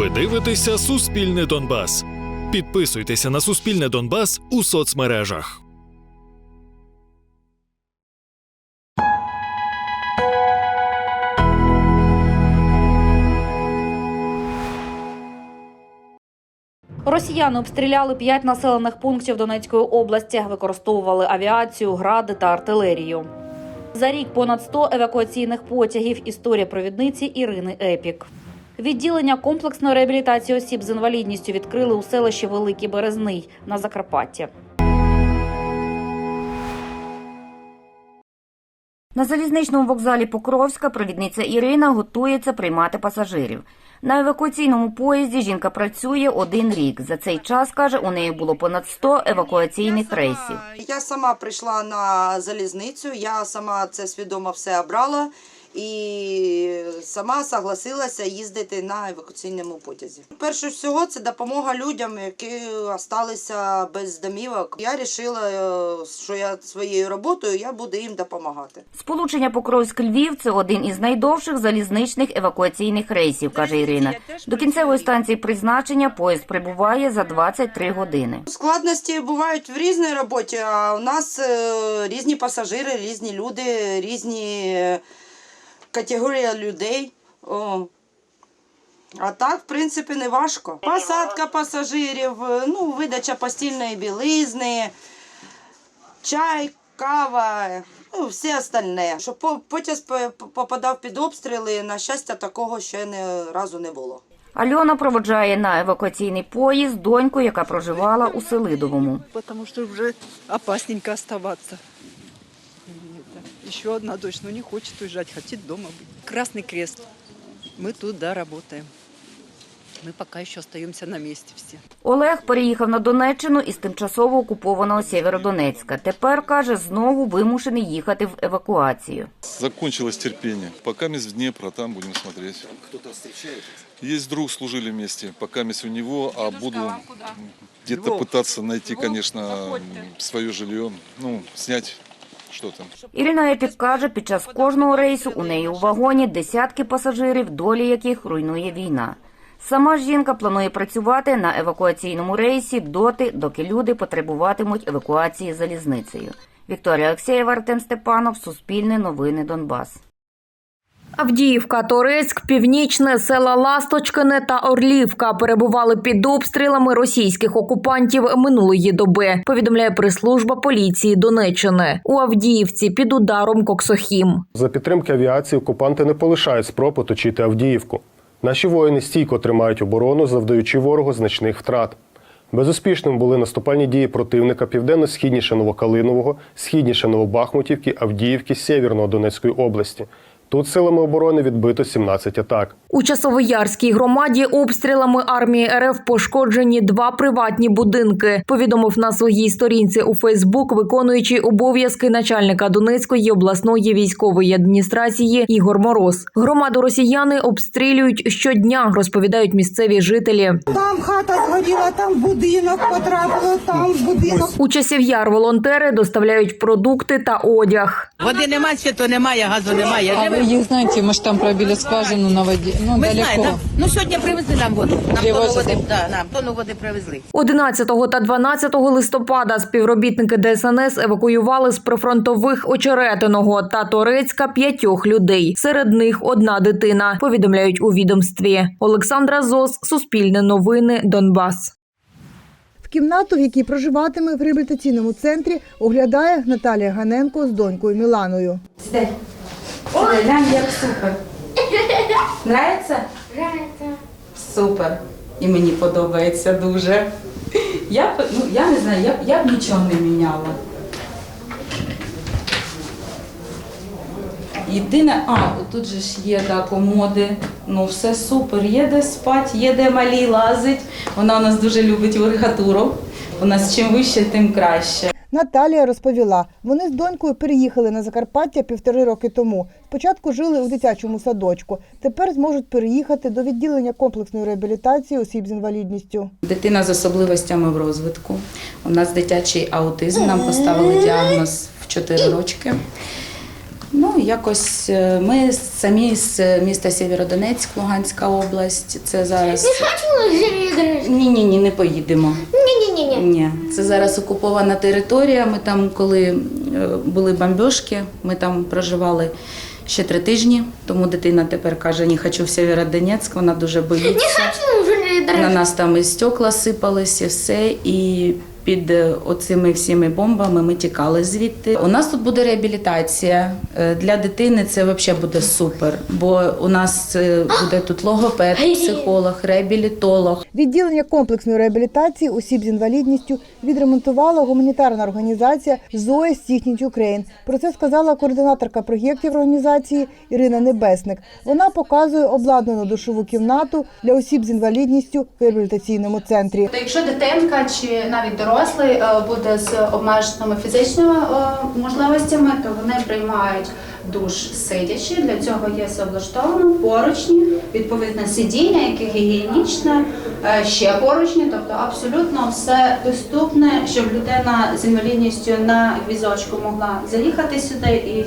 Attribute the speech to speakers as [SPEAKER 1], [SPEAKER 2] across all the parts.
[SPEAKER 1] Ви дивитеся Суспільне Донбас. Підписуйтеся на Суспільне Донбас у соцмережах.
[SPEAKER 2] Росіяни обстріляли п'ять населених пунктів Донецької області, використовували авіацію, гради та артилерію. За рік понад 100 евакуаційних потягів. Історія провідниці Ірини Епік. Відділення комплексної реабілітації осіб з інвалідністю відкрили у селищі Великий Березний на Закарпатті.
[SPEAKER 3] На залізничному вокзалі Покровська провідниця Ірина готується приймати пасажирів. На евакуаційному поїзді жінка працює один рік. За цей час, каже, у неї було понад 100 евакуаційних рейсів.
[SPEAKER 4] Я сама прийшла на залізницю, я сама це свідомо все обрала і сама согласилася їздити на евакуаційному потязі. Перше всього, це допомога людям, які залишилися без домівок. Я вирішила, що я своєю роботою я буду їм допомагати.
[SPEAKER 3] Сполучення Покровськ-Львів – це один із найдовших залізничних евакуаційних рейсів, каже Ірина. До кінцевої станції призначення поїзд прибуває за 23 години.
[SPEAKER 4] Складності бувають в різній роботі, а у нас е, різні пасажири, різні люди, різні категорії людей. О. А так, в принципі, не важко. Посадка пасажирів, е, ну, видача постільної білизни, чай, кава, ну, все остальне. Щоб по- потяг попадав під обстріли, на щастя, такого ще не разу не було.
[SPEAKER 3] Альона проводжає на евакуаційний поїзд доньку, яка проживала у Селидовому.
[SPEAKER 5] потому что уже опасненько оставаться И это, Еще одна дочь, но не хочет уезжать, хочет дома быть. Красный крест. Мы тут, да, работаем. Мы пока еще остаемся на месте все.
[SPEAKER 3] Олег переїхав на Донеччину із тимчасово окупованого Сєвєродонецька. Тепер, каже, знову вимушений їхати в евакуацію.
[SPEAKER 6] Закончилось терпение. Пока мисс в Днепр, а там будем смотреть. Кто-то встречает? Есть друг, служили вместе. Пока мисс у него, а буду где-то пытаться найти, конечно, свое жилье. Ну, снять что-то.
[SPEAKER 3] Ірина Епік каже, під час кожного рейсу у неї у вагоні десятки пасажирів, долі яких руйнує війна. Сама жінка планує працювати на евакуаційному рейсі доти, доки люди потребуватимуть евакуації залізницею. Вікторія Олексєєва, Артем Степанов, Суспільне новини Донбас.
[SPEAKER 2] Авдіївка, Торецьк, Північне, села Ласточкине та Орлівка перебували під обстрілами російських окупантів минулої доби. Повідомляє прес-служба поліції Донеччини. У Авдіївці під ударом Коксохім.
[SPEAKER 7] За підтримки авіації окупанти не полишають спроб оточити Авдіївку. Наші воїни стійко тримають оборону, завдаючи ворогу значних втрат. Безуспішними були наступальні дії противника південно-східніше Новокалинового, східніше Новобахмутівки, Авдіївки, Сєвєрного Донецької області. Тут силами оборони відбито 17 атак.
[SPEAKER 2] У Часовоярській громаді обстрілами армії РФ пошкоджені два приватні будинки. Повідомив на своїй сторінці у Фейсбук, виконуючий обов'язки начальника Донецької обласної військової адміністрації Ігор Мороз. Громаду росіяни обстрілюють щодня, розповідають місцеві жителі.
[SPEAKER 8] Там хата згоріла, там будинок потрапило, там будинок.
[SPEAKER 2] У часів яр волонтери доставляють продукти та одяг.
[SPEAKER 9] Води немає, світу немає, газу немає.
[SPEAKER 10] А вы их знаете, мы же там пробили скважину на воде. Ну,
[SPEAKER 9] Ми
[SPEAKER 10] далеко.
[SPEAKER 9] знаємо. Ну сьогодні привезли нам воду. Нам
[SPEAKER 10] Привозите?
[SPEAKER 9] води, да, нам тонну води привезли.
[SPEAKER 2] 11 та 12 листопада співробітники ДСНС евакуювали з прифронтових Очеретиного та Торецька п'ятьох людей. Серед них одна дитина. Повідомляють у відомстві. Олександра Зос, Суспільне новини, Донбас.
[SPEAKER 8] В кімнату, в якій проживатиме в реабілітаційному центрі, оглядає Наталія Ганенко з донькою Міланою.
[SPEAKER 11] Ой, глянь, як супер. Нравиться?
[SPEAKER 12] Нравится.
[SPEAKER 11] Супер. І мені подобається дуже. Я, б- ну, я не знаю, я, б- я б нічого не міняла. Єдине, а, тут же ж є да, комоди, ну все супер, є де спати, є де малій лазить. Вона у нас дуже любить верхатуру. У нас чим вище, тим краще.
[SPEAKER 8] Наталія розповіла, вони з донькою переїхали на Закарпаття півтори роки тому. Спочатку жили у дитячому садочку. Тепер зможуть переїхати до відділення комплексної реабілітації осіб з інвалідністю.
[SPEAKER 11] Дитина з особливостями в розвитку. У нас дитячий аутизм. Нам поставили діагноз в 4 рочки. Ну, якось е, ми самі з міста Сєвєродонецьк, Луганська область. Це зараз. Ні, ні, ні, не поїдемо. Ні, ні. Це зараз окупована територія. Ми там, коли е, були бомбіжки, ми там проживали ще три тижні. Тому дитина тепер каже, не хочу в Сєвєродонецьк, вона дуже боїться. На нас там і стекла сипались, і все. І під е, оцими всіми бомбами ми тікали звідти. У нас тут буде реабілітація. Е, Для дитини це взагалі буде супер, бо у нас е, буде тут логопед, психолог, реабілітолог.
[SPEAKER 8] Відділення комплексної реабілітації осіб з інвалідністю відремонтувала гуманітарна організація «Зоя Стіхніть Україн. Про це сказала координаторка проєктів організації Ірина Небесник. Вона показує обладнану душову кімнату для осіб з інвалідністю в реабілітаційному центрі.
[SPEAKER 12] То якщо дитинка чи навіть дорослий е, буде з обмеженими фізичними е, можливостями, то вони приймають душ сидячи. Для цього є все облаштовано поручні, відповідне сидіння, яке гігієнічне, е, ще поручні, тобто абсолютно все доступне, щоб людина з інвалідністю на візочку могла заїхати сюди і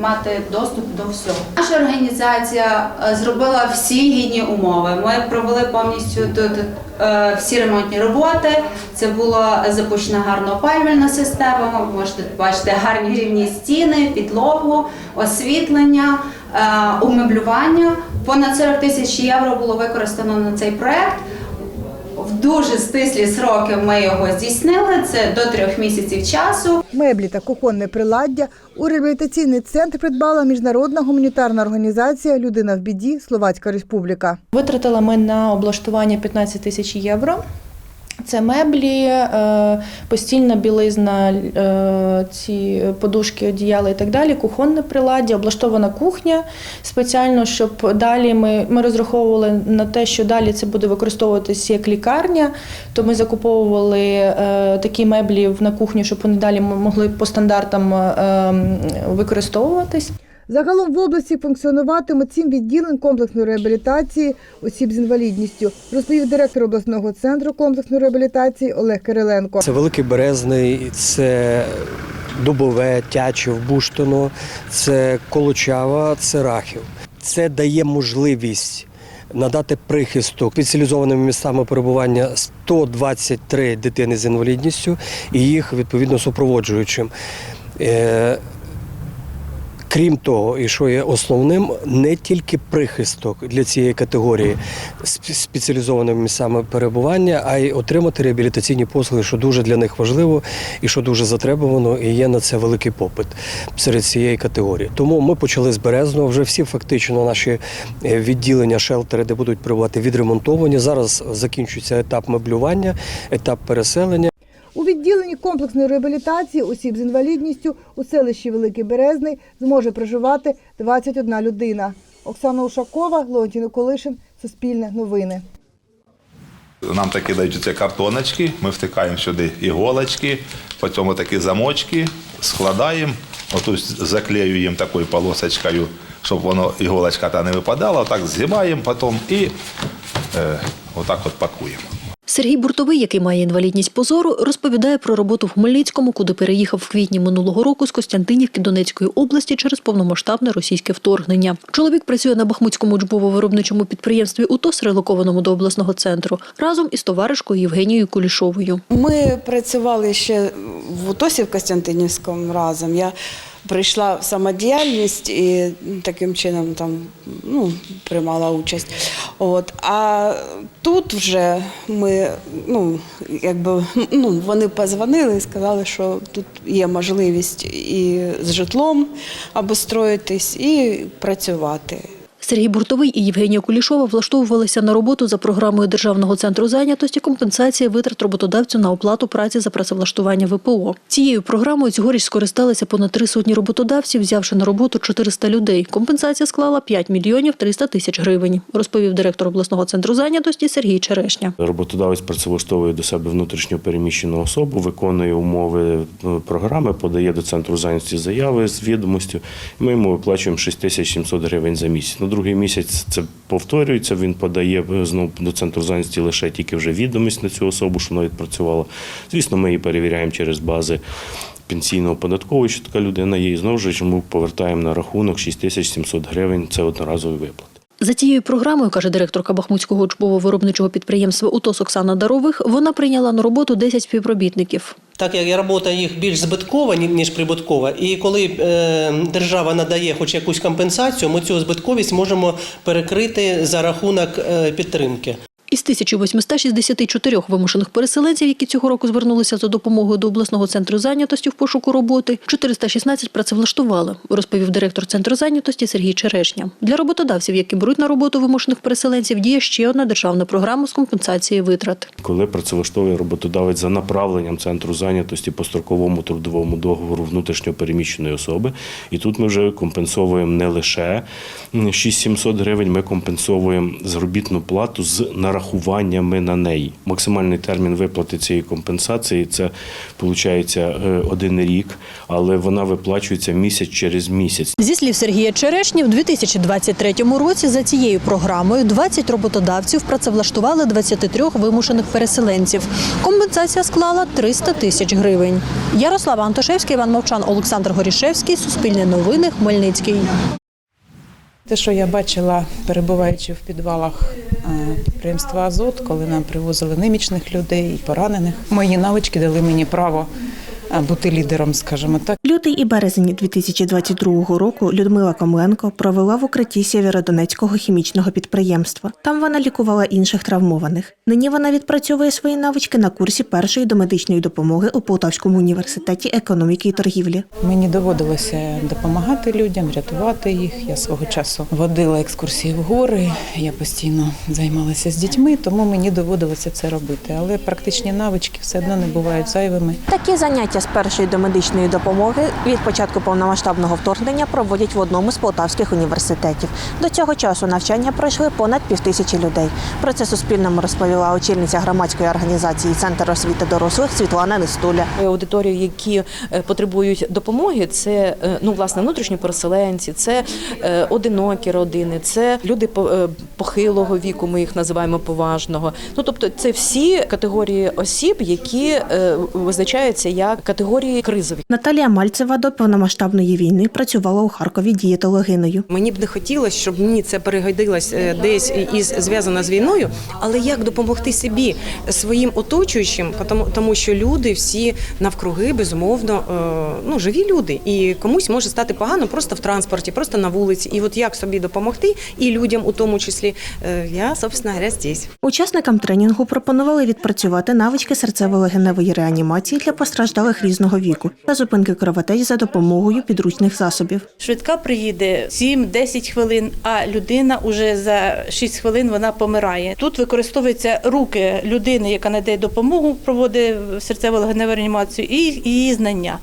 [SPEAKER 12] мати доступ до всього. Наша організація е, зробила всі гідні умови. Ми провели повністю тут е, всі ремонтні роботи. Це була запущена гарна опалювальна система. Ви можете бачити гарні рівні стіни, підлогу, освітлення, е, умеблювання. Понад 40 тисяч євро було використано на цей проект. В дуже стислі сроки ми його здійснили. Це до трьох місяців часу.
[SPEAKER 8] Меблі та кухонне приладдя у реабілітаційний центр придбала міжнародна гуманітарна організація Людина в біді Словацька Республіка.
[SPEAKER 12] Витратили ми на облаштування 15 тисяч євро. Це меблі, е, постільна білизна, е, ці подушки, одіяла і так далі, кухонне приладдя, облаштована кухня спеціально, щоб далі ми, ми розраховували на те, що далі це буде використовуватися як лікарня. То ми закуповували е, такі меблі на кухню, щоб вони далі могли по стандартам використовуватись.
[SPEAKER 8] Загалом в області функціонуватиме сім відділень комплексної реабілітації осіб з інвалідністю, розповів директор обласного центру комплексної реабілітації Олег Кириленко.
[SPEAKER 13] Це Великий Березний, це Дубове, Тячів, Буштино, це Колочава, це Рахів. Це дає можливість надати прихисток спеціалізованими місцями перебування 123 дитини з інвалідністю і їх відповідно супроводжуючим. Крім того, і що є основним, не тільки прихисток для цієї категорії спеціалізованими місцями перебування, а й отримати реабілітаційні послуги, що дуже для них важливо і що дуже затребувано, і є на це великий попит серед цієї категорії. Тому ми почали з березного. Вже всі фактично наші е, відділення, шелтери, де будуть перебувати, відремонтовані. Зараз закінчується етап меблювання, етап переселення.
[SPEAKER 8] Відділенні комплексної реабілітації осіб з інвалідністю у селищі Великий Березний зможе проживати 21 людина. Оксана Ушакова, Леонтій Николишин, Суспільне новини.
[SPEAKER 14] Нам такі дають ці картоночки, ми втикаємо сюди іголочки, потім такі замочки, складаємо, отут заклеюємо такою полосочкою, щоб воно іголочка та не випадала, отак згибаємо потім і е, отак от пакуємо.
[SPEAKER 15] Сергій Буртовий, який має інвалідність по зору, розповідає про роботу в Хмельницькому, куди переїхав в квітні минулого року з Костянтинівки Донецької області через повномасштабне російське вторгнення. Чоловік працює на Бахмутському учбово-виробничому підприємстві УТОС, релокованому до обласного центру, разом із товаришкою Євгенією Кулішовою.
[SPEAKER 5] Ми працювали ще в УТОСі в Костянтинівському разом. Я прийшла в самодіяльність і таким чином там ну, приймала участь. От. А тут вже ми, ну, якби, ну, вони позвонили і сказали, що тут є можливість і з житлом обустроїтись, і працювати.
[SPEAKER 15] Сергій Буртовий і Євгенія Кулішова влаштовувалися на роботу за програмою Державного центру зайнятості компенсація витрат роботодавцю на оплату праці за працевлаштування ВПО. Цією програмою цьогоріч скористалися понад три сотні роботодавців, взявши на роботу 400 людей. Компенсація склала 5 мільйонів 300 тисяч гривень, розповів директор обласного центру зайнятості Сергій Черешня.
[SPEAKER 16] Роботодавець працевлаштовує до себе внутрішньо переміщену особу, виконує умови е, програми, подає до центру зайнятості заяви з відомостю. Ми йому виплачуємо 6700 гривень за місяць. Другий місяць це повторюється. Він подає е, знову до центру зайнятості лише тільки вже відомість на цю особу, що вона відпрацювала. Звісно, ми її перевіряємо через бази. пенсійно оподатковують, що така людина є. І знову ж ми повертаємо на рахунок 6700 гривень. Це одноразові виплати.
[SPEAKER 15] За цією програмою, каже директорка Бахмутського учбово-виробничого підприємства УТОС Оксана Дарових, вона прийняла на роботу 10 співробітників.
[SPEAKER 17] Так як робота їх більш збиткова, ніж прибуткова, і коли е, держава надає хоч якусь компенсацію, ми цю збитковість можемо перекрити за рахунок е, підтримки.
[SPEAKER 15] Із 1864 вимушених переселенців, які цього року звернулися за допомогою до обласного центру зайнятості в пошуку роботи, 416 працевлаштували, розповів директор центру зайнятості Сергій Черешня. Для роботодавців, які беруть на роботу вимушених переселенців, діє ще одна державна програма з компенсації витрат.
[SPEAKER 16] Коли працевлаштовує роботодавець за направленням центру зайнятості по строковому трудовому договору внутрішньопереміщеної особи, і тут ми вже компенсовуємо не лише 6700 гривень, ми компенсовуємо заробітну плату з нарахуваннями на неї. Максимальний термін виплати цієї компенсації це виходить один рік, але вона виплачується місяць через місяць.
[SPEAKER 15] Зі слів Сергія Черешні, в 2023 році за цією програмою 20 роботодавців працевлаштували 23 вимушених переселенців. Компенсація склала 300 тисяч гривень. Ярослава Антошевська, Іван Мовчан, Олександр Горішевський, Суспільне новини, Хмельницький.
[SPEAKER 18] Те, що я бачила, перебуваючи в підвалах е, підприємства Азот, коли нам привозили немічних людей і поранених, мої навички дали мені право е, бути лідером, скажімо так.
[SPEAKER 19] Лютий і березень 2022 року Людмила Комленко провела в укритті Сєвєродонецького хімічного підприємства. Там вона лікувала інших травмованих. Нині вона відпрацьовує свої навички на курсі першої домедичної допомоги у Полтавському університеті економіки і торгівлі.
[SPEAKER 18] Мені доводилося допомагати людям, рятувати їх. Я свого часу водила екскурсії в гори. Я постійно займалася з дітьми, тому мені доводилося це робити. Але практичні навички все одно не бувають зайвими.
[SPEAKER 19] Такі заняття з першої домедичної допомоги від початку повномасштабного вторгнення проводять в одному з полтавських університетів. До цього часу навчання пройшли понад півтисячі людей. Про це Суспільному розповіла очільниця громадської організації Центр освіти дорослих Світлана Нестуля.
[SPEAKER 20] аудиторію, які е, потребують допомоги, це е, ну власне внутрішні переселенці, це е, одинокі родини, це люди по- похилого віку. Ми їх називаємо поважного. Ну тобто, це всі категорії осіб, які визначаються як категорії кризові.
[SPEAKER 19] Наталія Мальцева до повномасштабної війни працювала у Харкові дієтологиною.
[SPEAKER 21] Мені б не хотілося, щоб мені це перегодилось е, десь із зв'язано з війною. Але як допомогти собі своїм оточуючим, тому, що люди всі навкруги безумовно е, ну живі люди, і комусь може стати погано просто в транспорті, просто на вулиці. І от як собі допомогти, і людям у тому числі, е, я собственно говоря, здесь.
[SPEAKER 19] Учасникам тренінгу пропонували відпрацювати навички серцево-легеневої реанімації для постраждалих різного віку та зупинки кровотеч за допомогою підручних засобів.
[SPEAKER 22] Швидка приїде 7-10 хвилин, а людина уже за 6 хвилин вона помирає. Тут використовуються руки людини, яка надає допомогу, проводить серцево-легеневу реанімацію, і її знання.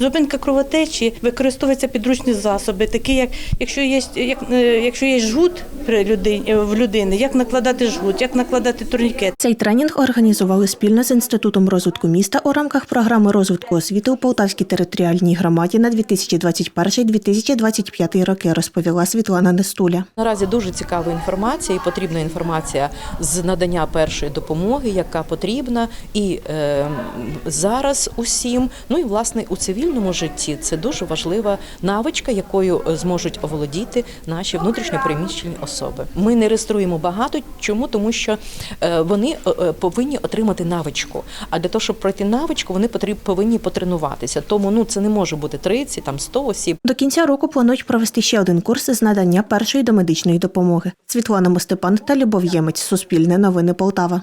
[SPEAKER 22] Зупинка кровотечі використовуються підручні засоби, такі як якщо є як, е, якщо є жгут при людині в людини, як накладати жгут, як накладати турнікет.
[SPEAKER 19] Цей тренінг організували спільно з інститутом розвитку міста у рамках програми розвитку освіти у Полтавській територіальній громаді на 2021-2025 роки, розповіла Світлана Нестуля.
[SPEAKER 20] Наразі дуже цікава інформація і потрібна інформація з надання першої допомоги, яка потрібна і е, зараз усім. Ну і власне у цивільному житті це дуже важлива навичка, якою е, зможуть оволодіти наші внутрішньопереміщені особи. Ми не реєструємо багато. Чому? Тому що е, вони е, повинні отримати навичку. А для того, щоб пройти навичку, вони повинні потренуватися. Тому ну це не може бути 30, там 100 осіб.
[SPEAKER 19] До кінця року планують провести ще один курс з надання першої домедичної допомоги. Світлана Мостепан та Любов Ємець. Суспільне новини Полтава.